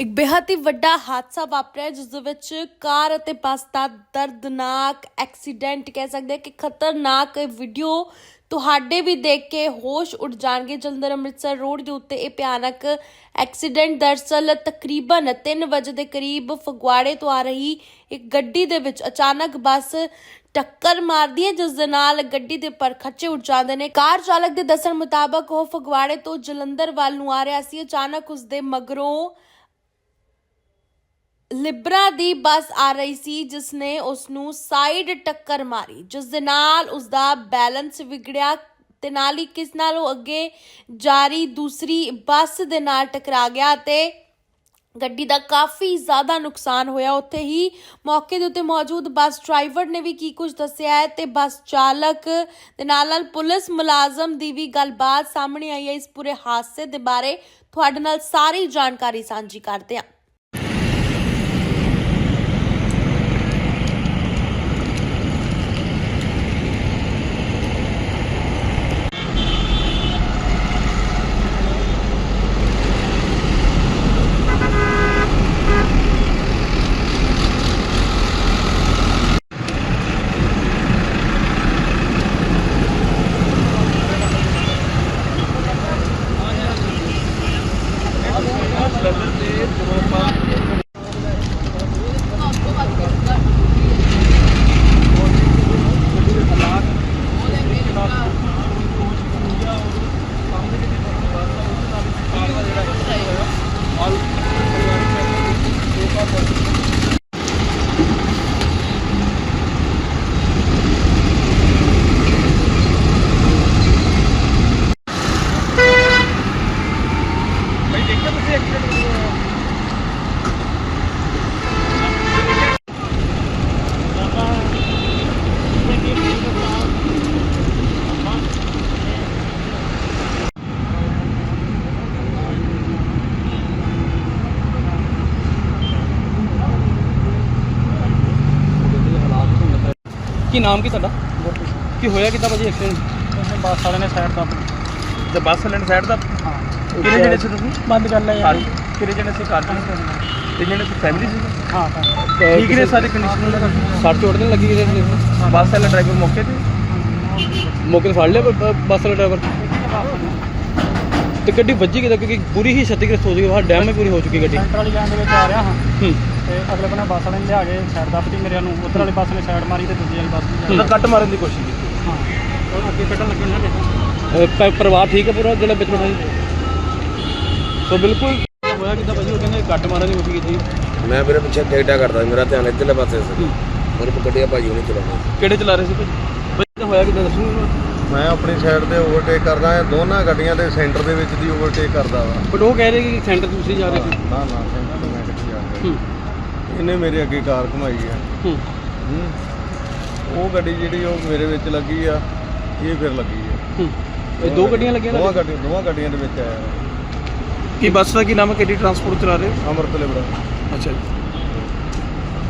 ਇੱਕ ਬੇਹੱਦ ਹੀ ਵੱਡਾ ਹਾਦਸਾ ਵਾਪਰਿਆ, ਜਿਸ ਦੇ ਵਿੱਚ ਕਾਰ ਅਤੇ ਬੱਸ ਦਾ ਦਰਦਨਾਕ ਐਕਸੀਡੈਂਟ ਕਹਿ ਸਕਦੇ ਹਾਂ ਕਿ ਖਤਰਨਾਕ ਵੀਡੀਓ ਤੁਹਾਡੇ ਵੀ ਦੇਖ ਕੇ ਹੋਸ਼ ਉੱਡ ਜਾਣਗੇ। ਜਲੰਧਰ ਅੰਮ੍ਰਿਤਸਰ ਰੋਡ ਦੇ ਉੱਤੇ ਇਹ ਭਿਆਨਕ ਐਕਸੀਡੈਂਟ ਦਰਸਲ ਤਕਰੀਬਨ 3 ਵਜੇ ਦੇ ਕਰੀਬ ਫਗਵਾੜੇ ਤੋਂ ਆ ਰਹੀ ਇੱਕ ਗੱਡੀ ਦੇ ਵਿੱਚ ਅਚਾਨਕ ਬੱਸ ਟੱਕਰ ਮਾਰਦੀ ਹੈ, ਜਿਸ ਦੇ ਨਾਲ ਗੱਡੀ ਦੇ ਪਰ ਖੱਚੇ ਉੱਡ ਜਾਂਦੇ ਨੇ। ਕਾਰ ਚਾਲਕ ਦੇ ਦੱਸਣ ਮੁਤਾਬਕ ਉਹ ਫਗਵਾੜੇ ਤੋਂ ਜਲੰਧਰ ਵੱਲ ਨੂੰ ਆ ਰਿਹਾ ਸੀ। ਅਚਾਨਕ ਉਸ ਦੇ ਮਗਰੋਂ ਲਿਬਰਾ ਦੀ ਬੱਸ ਆ ਰਹੀ ਸੀ ਜਿਸ ਨੇ ਉਸ ਨੂੰ ਸਾਈਡ ਟੱਕਰ ਮਾਰੀ। ਜਿਸ ਦੇ ਨਾਲ ਉਸ ਦਾ ਬੈਲੈਂਸ ਵਿਗੜਿਆ ਤੇ ਨਾਲ ਹੀ ਕਿਸ ਨਾਲ ਉਹ ਅੱਗੇ ਜਾਰੀ ਦੂਸਰੀ ਬੱਸ ਦੇ ਨਾਲ ਟਕਰਾ ਗਿਆ ਤੇ ਗੱਡੀ ਦਾ ਕਾਫੀ ਜ਼ਿਆਦਾ ਨੁਕਸਾਨ ਹੋਇਆ। ਉੱਥੇ ਹੀ ਮੌਕੇ ਦੇ ਉੱਤੇ ਮੌਜੂਦ ਬੱਸ ਡਰਾਈਵਰ ਨੇ ਵੀ ਕੀ ਕੁਝ ਦੱਸਿਆ ਹੈ ਤੇ ਬੱਸ ਚਾਲਕ ਦੇ ਨਾਲ ਨਾਲ ਪੁਲਿਸ ਮੁਲਾਜ਼ਮ ਦੀ ਵੀ ਗੱਲਬਾਤ ਸਾਹਮਣੇ ਆਈ ਹੈ। ਇਸ ਪੂਰੇ ਹਾਦਸੇ ਦੇ ਬਾਰੇ ਤੁਹਾਡੇ ਨਾਲ ਸਾਰੀ ਜਾਣਕਾਰੀ ਸਾਂਝੀ ਕਰਦੇ ਹਾਂ। ਕੀ ਨਾਮ ਕੀ ਤੁਹਾਡਾ? ਕੀ ਹੋਇਆ ਕਿੱਦਾਂ ਭਾਜੀ ਐਕਸੀਡੈਂਟ ਬੱਸ ਵਾਲੇ ਨੇ ਸਾਈਡ ਤੋਂ ਤੇ ਬੱਸ ਵਾਲੇ ਨੇ ਸਾਈਡ ਦਾ? ਹਾਂ। ਕਿਹੜੇ ਜਣੇ ਸੀ ਤੁਸੀਂ? ਬੰਦ ਕਰ ਲਿਆ ਯਾਰ। ਕਿਹੜੇ ਜਣੇ ਸੀ? ਕਾਰ ਚ ਤੇ ਜਣੇ ਸੀ ਫੈਮਿਲੀ ਸੀ? ਹਾਂ ਠੀਕ ਨੇ ਸਾਰੇ ਕੰਡੀਸ਼ਨ ਸੱਟ ਚੋਟ ਨਹੀਂ ਲੱਗੀ ਕਿਤੇ ਬੱਸ ਵਾਲਾ ਡਰਾਈਵਰ ਮੌਕੇ ਤੇ? ਮੌਕੇ ਤੇ ਫੜ ਲਿਆ ਬੱਸ ਵਾਲਾ ਡਰਾਈਵਰ ਤੇ ਗੱਡੀ ਵੱਜੀ ਕਿਦਾਂ? ਕਿਉਂਕਿ ਪੂਰੀ ਹੀ ਛਤੀਗ੍ਰਸਤ ਹੋ ਚੁੱਕੀ ਹੈ ਡੈਮ ਹੀ ਪੂਰੀ ਹੋ ਚੁੱਕੀ ਗੱਡੀ। ਸੈਂਟਰ ਵਾਲੀ ਲਾਈਨ ਦੇ ਵਿੱਚ ਆ ਰਿਹਾ ਹਾਂ। ਤੇ ਅਗਲੇ ਬੰਨੇ ਬੱਸ ਵਾਲੇ ਨੇ ਲਿਆ ਕੇ ਸਾਈਡ ਦੱਬਤੀ ਮੇਰੇ ਨੂੰ। ਉਧਰ ਵਾਲੀ ਬੱਸ ਨੇ ਸਾਈਡ ਮਾਰੀ ਤੇ ਦੂਜੀ ਵਾਲੀ ਬੱਸ ਨੇ ਕੱਟ ਮਾਰਨ ਦੀ ਕੋਸ਼ਿਸ਼ ਕੀਤੀ। ਹਾਂ। ਉਹ ਅੱਗੇ ਕੱਢਣ ਲੱਗੇ ਨਾ ਪ- ਪਰਿਵਾਰ ਠੀਕ ਹੈ ਪੂਰਾ ਜਿਹੜਾ ਵਿੱਚ ਬੈਠਾ ਸੀ ਸੋ ਬਿਲਕੁਲ ਹੋਇਆ ਕਿਦਾਂ ਭਾਜੀ? ਉਹ ਕਹਿੰਦੇ ਕੱਟ ਮਾਰਨ ਦੀ ਕੋਸ਼ਿਸ਼ ਕੀਤੀ। ਮੈਂ ਵੀਰੇ ਪਿੱਛੇ ਟਿਕਟਾ ਕਰਦਾ ਸੀ, ਮੇਰਾ ਧਿਆਨ ਇੱਧਰਲੇ ਪਾਸੇ ਸੀ। ਮੇਰੇ ਕੋਲ ਗੱਡੀਆਂ ਭਾਜੀ ਉਹਨੇ ਚਲਾਉਂਦੇ ਕਿਹੜੇ ਚਲਾ ਰਹੇ ਸੀ ਭਾਜੀ? ਭਾਜੀ ਤਾਂ ਹੋਇਆ ਕਿਦਾਂ? ਦੱਸੋ ਮੈਂ ਆਪਣੀ ਸਾਈਡ ਤੇ ਓਵਰਟੇਕ ਕਰਦਾ ਹਾਂ ਦੋਨਾਂ ਗੱਡੀਆਂ ਦੇ ਸੈਂਟਰ ਦੇ ਵਿੱਚ ਦੀ ਓਵਰਟੇਕ ਕਰਦਾ ਵਾ ਬਟ ਉਹ ਕਹਿ ਰਹੇ ਕਿ ਸੈਂਟਰ ਤੁਸੀਂ ਜਾ ਰਹੇ ਸੀ। ਨਾ ਨਾ ਸੈਂਟਰ ਤੋਂ ਮੈਂ ਕਿੱਥੇ ਜਾ ਰਿਹਾ। ਹੂੰ। ਇਹਨੇ ਮੇਰੇ ਅੱਗੇ ਕਾਰ ਘੁਮਾਈ ਆ। ਹੂੰ। ਹੂੰ। ਉਹ ਗੱਡੀ ਜਿਹੜੀ ਉਹ ਮੇਰੇ ਵਿੱਚ ਲੱਗੀ ਆ ਇਹ ਫਿਰ ਲੱਗੀ ਆ। ਹੂੰ। ਇਹ ਦੋ ਗੱਡੀਆਂ ਲੱਗੀਆਂ ਦੋਵਾਂ ਨਾ ਗੱਡੀਆਂ ਦੋਵਾਂ ਗੱਡੀਆਂ ਦੇ ਵਿੱਚ ਆਇਆ ਕੀ ਬੱਸ ਦਾ ਕੀ ਨਾਮ ਹੈ? ਕਿਹੜੀ ਟਰਾਂਸਪੋਰਟ ਚਲਾ ਰਹੇ ਅਮਰਤ ਲਿਬੜਾ। ਅੱਛਾ ਜੀ।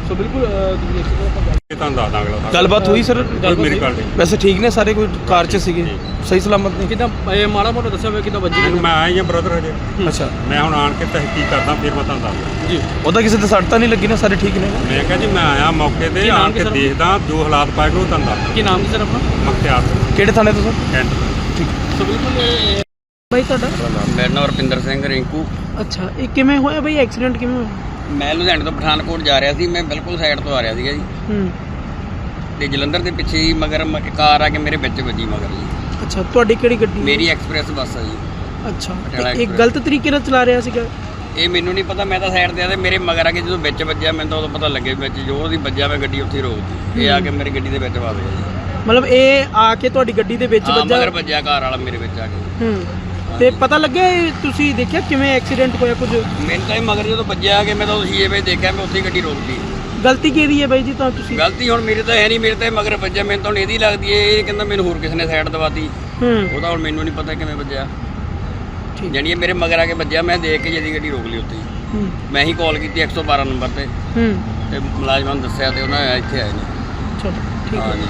ਸੋ ਬਿਲਕੁਲ ਤੁਸੀਂ ਇਸ ਤਰ੍ਹਾਂ ਆਪਾਂ ਗੱਲ- ਇਹ ਤੁਹਾਨੂੰ ਦੱਸ ਦਾਂਗਾ ਅਗਲਾ ਗੱਲਬਾਤ ਹੋਈ ਸਰ? ਮੇਰੀ ਗੱਲ ਨਹੀਂ। ਵੈਸੇ ਠੀਕ ਨੇ ਸਾਰੇ ਕੋਈ ਕਾਰ 'ਚ ਸੀਗੇ। ਸਹੀ ਸਲਾਮਤ ਨੇ? ਕਿਦਾਂ ਮਾੜਾ ਮੋਟਾ ਦੱਸਿਆ ਹੋਇਆ ਕਿਦਾਂ ਵੱਜੀ ਮੈਨੂੰ ਮੈਂ ਆਇਆ ਹੀ ਬ੍ਰਦਰ ਹਜੇ। ਅੱਛਾ। ਮੈਂ ਹੁਣ ਆਣ ਕੇ ਤਹਿਕੀਕ ਕਰਦਾ ਫਿਰ ਮੈਂ ਤੁਹਾਨੂੰ ਦੱਸਦਾ। ਜੀ। ਉਹਦਾ ਕਿਸੇ ਤੇ ਸੱਟ ਤਾਂ ਨਹੀਂ ਲੱਗੀ ਨਾ? ਸਾਰੇ ਠੀਕ ਨੇ? ਮੈਂ ਕਿਹਾ ਜੀ ਮੈਂ ਆਇਆ ਮੌਕੇ ਤੇ ਕੀ ਨਾਮ ਆਣ ਕੀ ਕੇ ਸਰ? ਦੇਖਦਾ ਜੋ ਹਾਲਾਤ ਪਾਏ ਨੂੰ ਤੁਹਾਨੂੰ ਦੱਸਦਾ। ਕੀ ਨਾਮ ਜੀ ਸਰ ਆਪਣਾ? ਮਖਤਿਆਰ ਕਿਹੜੇ ਥਾਣੇ ਤੋਂ ਸਰ? ਕੈਂਟ। ਬਿਲਕੁਲ ਬਾਈ ਤੁਹਾਡਾ? ਮੇਰਾ ਨਾਮ ਰੁਪਿੰਦਰ ਸਿੰਘ ਰਿੰਕੂ। ਅੱਛਾ ਇਹ ਕਿਵੇਂ ਹੋਇਆ ਬਾਈ? ਐਕਸੀਡੈਂਟ ਕਿਵੇਂ ਹੋਇਆ? ਮੈਂ ਲੁਧਿਆਣੇ ਤੋਂ ਪਠਾਨਕੋਟ ਜਾ ਰਿਹਾ ਸੀ ਮੈਂ ਬਿਲਕੁਲ ਸਾਈਡ ਤੋਂ ਆ ਰਿਹਾ ਸੀਗਾ ਜੀ। ਹੂੰ। ਤੇ ਜਲੰਧਰ ਦੇ ਪਿੱਛੇ ਹੀ ਮਗਰ ਮ- ਕਾਰ ਆ ਕੇ ਮੇਰੇ ਵਿੱਚ ਵੱਜੀ ਮਗਰ ਜੀ। ਅੱਛਾ ਤੁਹਾਡੀ ਕਿਹੜੀ ਗੱਡੀ? ਮੇਰੀ ਐਕਸਪ੍ਰੈਸ ਬੱਸ ਆ ਜੀ। ਅੱਛਾ ਪਟਿਆਲਾ ਤੇ ਇਹ Express। ਗਲਤ ਤਰੀਕੇ ਨਾਲ ਚਲਾ ਰਿਹਾ ਸੀਗਾ? ਇਹ ਮੈਨੂੰ ਨਹੀਂ ਪਤਾ ਮੈਂ ਤਾਂ ਸਾਈਡ ਤੇ ਆ ਤੇ ਮੇਰੇ ਮਗਰ ਆ ਕੇ ਜਦੋਂ ਵਿੱਚ ਵੱਜਿਆ ਮੈਨੂੰ ਤਾਂ ਉਦੋਂ ਪਤਾ ਲੱਗੇ ਵਿੱਚ ਜੋ ਉਹਦੀ ਵੱਜਿਆ ਮੈਂ ਗੱਡੀ ਉੱਥੇ ਹੀ ਰੋਕਦੀ ਇਹ ਆ ਕੇ ਮੇਰੀ ਗੱਡੀ ਦੇ ਵਿੱਚ ਵੱਜ ਗਿਆ ਜੀ। ਮਤਲਬ ਇਹ ਆ ਕੇ ਤੁਹਾਡੀ ਗੱਡੀ ਦੇ ਵਿੱਚ ਹਾਂ ਵੱਜਾ ਮਗਰ ਵੱਜਿਆ ਕਾਰ ਵਾਲਾ ਮੇਰੇ ਵਿੱਚ ਆ ਕੇ। ਹੂੰ। ਤੇ ਪਤਾ ਲੱਗਿਆ ਇਹ ਤੁਸੀਂ ਦੇਖਿਆ ਕਿਵੇਂ ਐਕਸੀਡੈਂਟ ਹੋਇਆ ਕੁਝ? ਮੈਨੂੰ ਤਾਂ ਇਹ ਮਗਰ ਜਦੋਂ ਵੱਜਿਆ ਕਿ ਮੈਂ ਤਾਂ ਸ਼ੀਏ ਵਿੱਚ ਦੇਖਿਆ ਮੈਂ ਉੱਥੇ ਹੀ ਗੱਡੀ ਰੋਕਦੀ ਗਲਤੀ ਕਿਹਦੀ ਹੈ ਬਾਈ ਜੀ ਤਾਂ ਤੁਸੀਂ? ਗਲਤੀ ਹੁਣ ਮੇਰੇ ਤਾਂ ਹੈ ਨਹੀਂ ਮੇਰੇ ਤਾਂ ਇਹ ਮਗਰ ਵੱਜਿਆ ਮੈਨੂੰ ਤਾਂ ਹੁਣ ਇਹਦੀ ਲੱਗਦੀ ਹੈ ਇਹ ਕਹਿੰਦਾ ਮੈਨੂੰ ਹੋਰ ਕਿਸੇ ਨੇ ਸਾਈਡ ਦਵਾਤੀ। ਹੂੰ। ਉਹਦਾ ਹੁਣ ਮੈਨੂੰ ਨਹੀਂ ਪਤਾ ਕਿਵੇਂ ਵੱਜਿਆ। ਠੀਕ। ਜਾਣੀ ਇਹ ਮੇਰੇ ਮਗਰ ਆ ਕੇ ਵੱਜਿਆ ਮੈਂ ਦੇਖ ਕੇ ਜਿਹਦੀ ਗੱਡੀ ਰੋਕ ਲਈ ਉੱਥੇ ਹੀ। ਹੂੰ। ਮੈਂ ਹੀ ਕਾਲ ਕੀਤੀ 112 ਨੰਬਰ ਤੇ। ਹੂੰ। ਤੇ ਮੁਲਾਜ਼ਮਾਂ ਨੂੰ ਦੱਸਿਆ ਤੇ ਉਹਨਾਂ ਇੱਥੇ ਆਏ ਨੇ। ਚਲੋ ਠੀਕ ਹੈ। ਹਾਂ ਜੀ